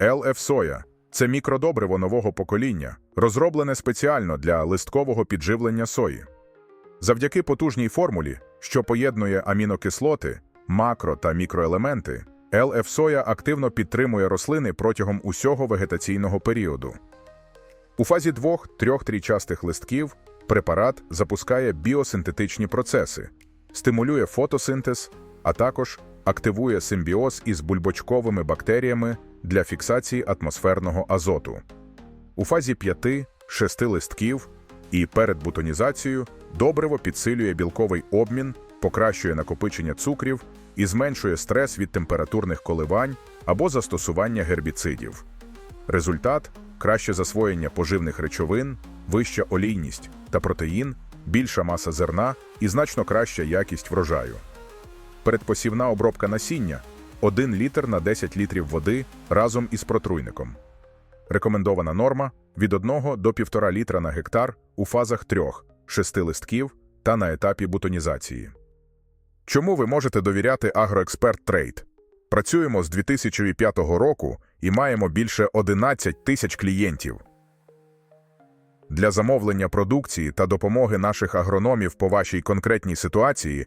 LF Соя це мікродобриво нового покоління, розроблене спеціально для листкового підживлення сої. Завдяки потужній формулі, що поєднує амінокислоти, макро та мікроелементи, LF Соя активно підтримує рослини протягом усього вегетаційного періоду. У фазі двох-трьох трійчастих листків препарат запускає біосинтетичні процеси, стимулює фотосинтез, а також активує симбіоз із бульбочковими бактеріями для фіксації атмосферного азоту. У фазі 5-6 листків і перед бутонізацією добриво підсилює білковий обмін, покращує накопичення цукрів і зменшує стрес від температурних коливань або застосування гербіцидів. Результат краще засвоєння поживних речовин, вища олійність та протеїн, більша маса зерна і значно краща якість врожаю. Передпосівна обробка насіння 1 літр на 10 літрів води разом із протруйником. Рекомендована норма від 1 до 1,5 літра на гектар у фазах 3-6 листків та на етапі бутонізації. Чому ви можете довіряти Агроексперт Трейд? Працюємо з 2005 року і маємо більше 11 тисяч клієнтів. Для замовлення продукції та допомоги наших агрономів по вашій конкретній ситуації